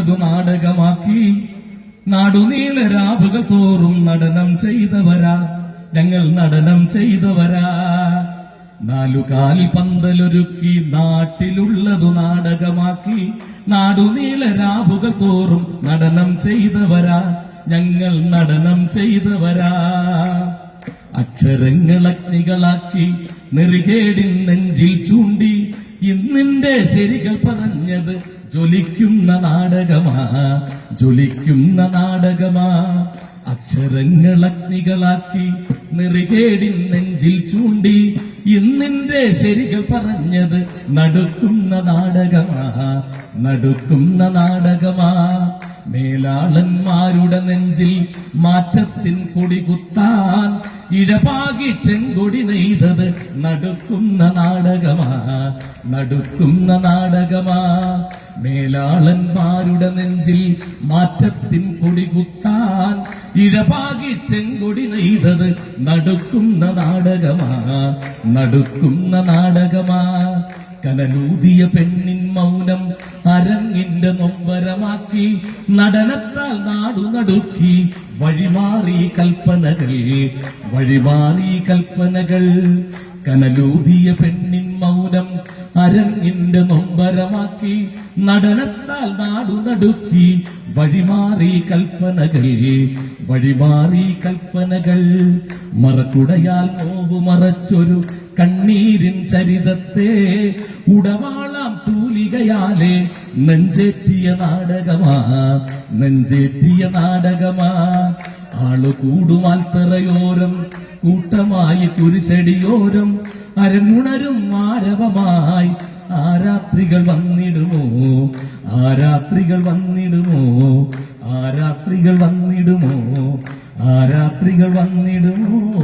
നാട്ടിലുള്ളതു നാടകമാക്കി. നാടുനീള രാവുകൾ തോറും നടനം ചെയ്തവരാ. ഞങ്ങൾ നടനം ചെയ്തവരാ. നാലു നാലുകാൽ പന്തലൊരുക്കി നാട്ടിലുള്ളതു നാടകമാക്കി. നാടുനീള രാവുകൾ തോറും നടനം ചെയ്തവരാ. ഞങ്ങൾ നടനം ചെയ്തവരാ. അക്ഷരങ്ങൾ അഗ്നികളാക്കി നെറികേടിൻ നെഞ്ചിൽ ചൂണ്ടി ഇന്നിന്റെ ശരികൾ പറഞ്ഞത് ജ്വലിക്കുന്ന നാടകമാ ജ്വലിക്കുന്ന നാടകമാ. അക്ഷരങ്ങൾ അഗ്നികളാക്കി നെറികേടിൻ നെഞ്ചിൽ ചൂണ്ടി ഇന്നിന്റെ ശരികൾ പറഞ്ഞത് നടുക്കുന്ന നാടകമാ നടുക്കുന്ന നാടകമാ. മേലാളന്മാരുടെ നെഞ്ചിൽ മാറ്റത്തിൻ കൊടികുത്താൻ ഇടപാകി ചെങ്കൊടി നടുക്കുന്ന നാടകമാ നടുക്കുന്ന നാടകമാ. മേലാളന്മാരുടെ നെഞ്ചിൽ മാറ്റത്തിൻ കൊടി കുത്താൻ ഇരപാകി ചെങ്കൊടി നെയ്തത് നടുക്കുന്ന നാടകമാ നടുക്കുന്ന നാടകമാ. കനലൂതിയ പെണ്ണിൻ മൗനം അരങ്ങിന്റെ നൊമ്പരമാക്കി നടനത്താൽ നാടു നടുക്കി വഴിമാറി കൽപ്പനകൾ വഴിമാറി കൽപ്പനകൾ. കനലൂതിയ പെണ്ണിൻ അരങ്ങിന്റെ നൊമ്പരമാക്കി നടനത്താൽ നാടു നടുക്കി വഴിമാറി കൽപ്പനകൾ. വഴിമാറി കൽപ്പനകൾ. മറക്കുടയാൽ നോവു മറച്ചൊരു കണ്ണീരിൻ ചരിതത്തെ ഉടവാളാം തൂലികയാലെ നെഞ്ചേറ്റിയ നാടകമാ നെഞ്ചേറ്റിയ നാടകമാ. ആളു കൂടുമാൽത്തറയോരം കൂട്ടമായി കുരിശടിയോരം അരങ്ങുണരും ആരവമായി ആരാത്രികൾ വന്നിടുമോ? ആരാത്രികൾ വന്നിടുമോ? ആരാത്രികൾ വന്നിടുമോ? ആരാത്രികൾ വന്നിടുമോ?